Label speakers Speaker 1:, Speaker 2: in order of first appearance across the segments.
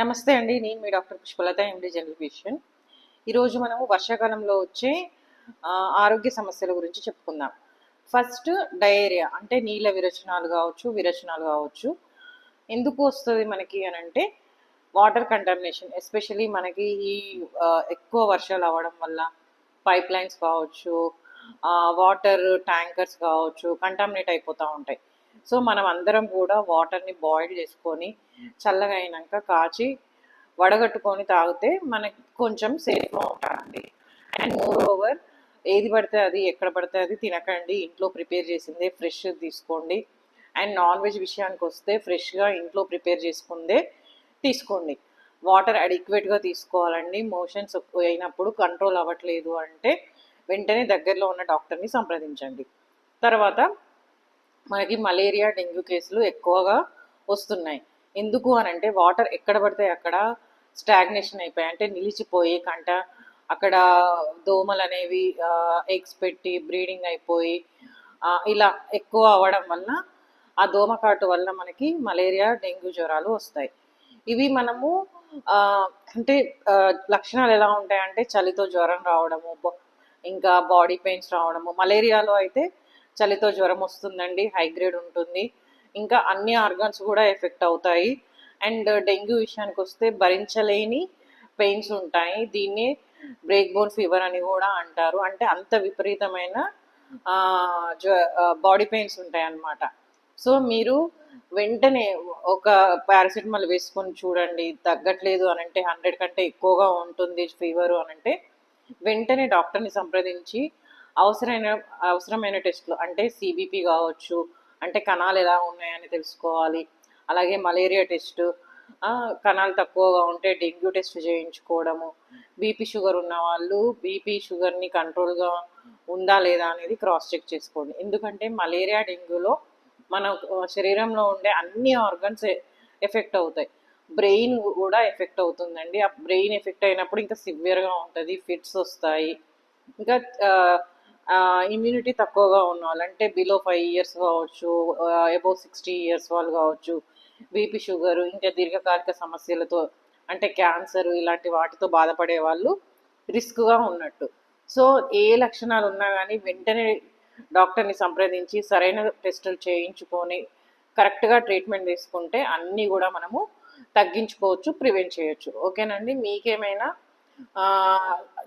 Speaker 1: నమస్తే అండి నేను మీ doctor Pushpalatha MD general physician ఈరోజు మనము వర్షాకాలంలో వచ్చే ఆరోగ్య సమస్యల గురించి చెప్పుకుందాం. ఫస్ట్ డయేరియా అంటే నీళ్ళ విరచనాలు కావచ్చు విరచనాలు కావచ్చు. ఎందుకు వస్తుంది మనకి అని అంటే వాటర్ కంటామినేషన్ ఎస్పెషలీ మనకి ఈ ఎక్కువ వర్షాలు అవ్వడం వల్ల పైప్ లైన్స్ కావచ్చు వాటర్ ట్యాంకర్స్ కావచ్చు కంటామినేట్ అయిపోతూ ఉంటాయి. సో మనం అందరం కూడా వాటర్ని బాయిల్ చేసుకొని చల్లగా అయినాక కాచి వడగట్టుకొని తాగితే మనకి కొంచెం సేఫ్గా ఉంటామండి అండ్ మోర్ ఓవర్ ఏది పడితే అది ఎక్కడ పడితే అది తినకండి. ఇంట్లో ప్రిపేర్ చేసిందే ఫ్రెష్ తీసుకోండి. అండ్ నాన్ వెజ్ విషయానికి వస్తే ఫ్రెష్గా ఇంట్లో ప్రిపేర్ చేసుకుందే తీసుకోండి. వాటర్ అడిక్వేట్గా తీసుకోవాలండి. మోషన్స్ అయినప్పుడు కంట్రోల్ అవ్వట్లేదు అంటే వెంటనే దగ్గరలో ఉన్న డాక్టర్ని సంప్రదించండి. తర్వాత మనకి మలేరియా డెంగ్యూ కేసులు ఎక్కువగా వస్తున్నాయి. ఎందుకు అని అంటే వాటర్ ఎక్కడ పడితే అక్కడ స్టాగ్నేషన్ అయిపోయాయి అంటే నిలిచిపోయి కంట అక్కడ దోమలు అనేవి ఎగ్స్ పెట్టి బ్రీడింగ్ అయిపోయి ఇలా ఎక్కువ అవ్వడం వల్ల ఆ దోమకాటు వల్ల మనకి మలేరియా డెంగ్యూ జ్వరాలు వస్తాయి. ఇవి మనము అంటే లక్షణాలు ఎలా ఉంటాయంటే చలితో జ్వరం రావడము ఇంకా బాడీ పెయిన్స్ రావడము మలేరియాలో అయితే చలితో జ్వరం వస్తుందండి హై గ్రేడ్ ఉంటుంది. ఇంకా అన్ని ఆర్గాన్స్ కూడా ఎఫెక్ట్ అవుతాయి. అండ్ డెంగ్యూ విషయానికి వస్తే భరించలేని పెయిన్స్ ఉంటాయి. దీన్ని బ్రేక్ బోన్ ఫీవర్ అని కూడా అంటారు. అంటే అంత విపరీతమైన బాడీ పెయిన్స్ ఉంటాయి అన్నమాట సో మీరు వెంటనే ఒక పారాసిటమాల్ వేసుకొని చూడండి. తగ్గట్లేదు అని అంటే హండ్రెడ్ కంటే ఎక్కువగా ఉంటుంది ఫీవరు అని అంటే వెంటనే డాక్టర్ని సంప్రదించి అవసరమైన అవసరమైన టెస్టులు. అంటే సిబిపి కావచ్చు అంటే కణాలు ఎలా ఉన్నాయని తెలుసుకోవాలి. అలాగే మలేరియా టెస్ట్. కణాలు తక్కువగా ఉంటే డెంగ్యూ టెస్ట్ చేయించుకోవడము. బీపీ షుగర్ ఉన్న వాళ్ళు బీపీ షుగర్ని కంట్రోల్గా ఉందా లేదా అనేది క్రాస్ చెక్ చేసుకోండి. ఎందుకంటే మలేరియా డెంగ్యూలో మన శరీరంలో ఉండే అన్ని ఆర్గన్స్ ఎఫెక్ట్ అవుతాయి. బ్రెయిన్ కూడా ఎఫెక్ట్ అవుతుందండి. ఆ బ్రెయిన్ ఎఫెక్ట్ అయినప్పుడు ఇంకా సివియర్గా ఉంటుంది ఫిట్స్ వస్తాయి. ఇంకా ఇమ్యూనిటీ తక్కువగా ఉన్న వాళ్ళు అంటే బిలో ఫైవ్ ఇయర్స్ కావచ్చు అబౌవ్ సిక్స్టీ ఇయర్స్ వాళ్ళు కావచ్చు బీపీ షుగర్ ఇంకా దీర్ఘకాలిక సమస్యలతో అంటే క్యాన్సర్ ఇలాంటి వాటితో బాధపడే వాళ్ళు రిస్క్గా ఉన్నట్టు. సో ఏ లక్షణాలు ఉన్నా కానీ వెంటనే డాక్టర్ని సంప్రదించి సరైన టెస్టులు చేయించుకొని కరెక్ట్గా ట్రీట్మెంట్ తీసుకుంటే అన్నీ కూడా మనము తగ్గించుకోవచ్చు ప్రివెంట్ చేయొచ్చు. ఓకేనండి? మీకేమైనా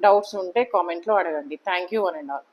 Speaker 1: డౌట్స్ ఉంటే కామెంట్లో అడగండి. Thank you one and all